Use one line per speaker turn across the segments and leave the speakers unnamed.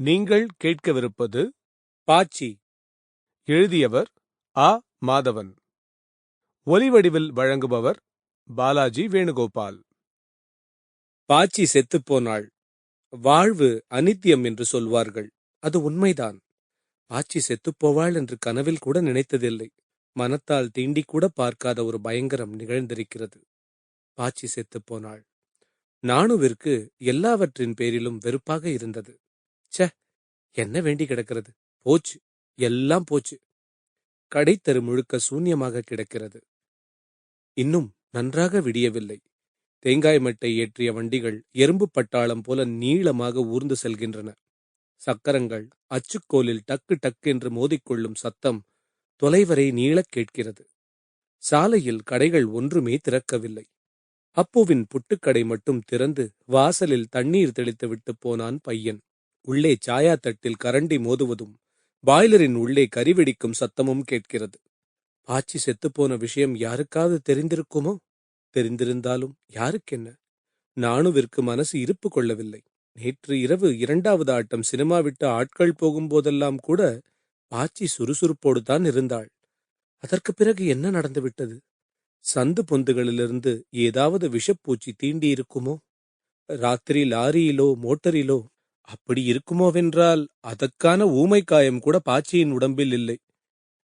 நீங்கள் கேட்கவிருப்பது பாச்சி. எழுதியவர் ஆ. மாதவன். ஒலிவடிவில் வழங்குபவர் பாலாஜி வேணுகோபால். பாச்சி செத்துப்போனாள் வாழ்வு அனித்தியம் என்று சொல்வார்கள். அது உண்மைதான். பாச்சி செத்துப்போவாள் என்று கனவில் கூட நினைத்ததில்லை. மனத்தால் தீண்டி கூட பார்க்காத ஒரு பயங்கரம் நிகழ்ந்திருக்கிறது. பாச்சி செத்துப்போனாள் நாணுவிற்கு எல்லாவற்றின் பேரிலும் வெறுப்பாக இருந்தது. ச்சே என்ன வேண்டி கிடக்கிறது? போச்சு எல்லாம் போச்சு. கடைத்தரு முழுக்க சூன்யமாக கிடக்கிறது. இன்னும் நன்றாக விடியவில்லை. தேங்காய் மட்டை ஏற்றிய வண்டிகள் எறும்பு பட்டாளம் போல நீளமாக ஊர்ந்து செல்கின்றன. சக்கரங்கள் அச்சுக்கோலில் டக்கு டக்கு என்று மோதிக்கொள்ளும் சத்தம் தொலைவரை நீளக் கேட்கிறது. சாலையில் கடைகள் ஒன்றுமே திறக்கவில்லை. அப்புவின் புட்டுக்கடை மட்டும் திறந்து வாசலில் தண்ணீர் தெளித்துவிட்டு போனான் பையன். உள்ளே சாயா தட்டில் கரண்டி மோதுவதும் பாய்லரின் உள்ளே கரிவெடிக்கும் சத்தமும் கேட்கிறது. பாச்சி செத்துப்போன விஷயம் யாருக்காவது தெரிந்திருக்குமோ? தெரிந்திருந்தாலும் யாருக்கென்ன? நாணுவிற்கு மனசு இருப்பு கொள்ளவில்லை. நேற்று இரவு இரண்டாவது ஆட்டம் சினிமா விட்டு ஆட்கள் போகும்போதெல்லாம் கூட பாச்சி சுறுசுறுப்போடு தான் இருந்தாள். அதற்கு பிறகு என்ன நடந்துவிட்டது? சந்து பொந்துகளிலிருந்து ஏதாவது விஷப்பூச்சி தீண்டியிருக்குமோ? ராத்திரி லாரியிலோ மோட்டரிலோ அப்படி இருக்குமோவென்றால் அதற்கான ஊமைக்காயம் கூட பாச்சியின் உடம்பில் இல்லை.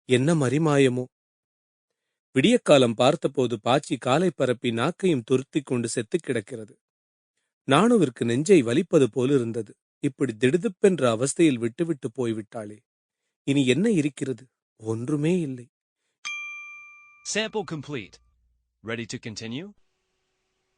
என்ன மரிமாயமோ? விடியக்காலம் பார்த்தபோது பாச்சி காலை பரப்பி நாக்கையும் துருத்திக் கொண்டு செத்துக் கிடக்கிறது. நாணுவிற்கு நெஞ்சை வலிப்பது போலிருந்தது. இப்படி திடுதுப்பென்ற அவஸ்தையில் விட்டுவிட்டு போய்விட்டாளே. இனி என்ன இருக்கிறது? ஒன்றுமே இல்லை.
Sample complete. Ready to continue?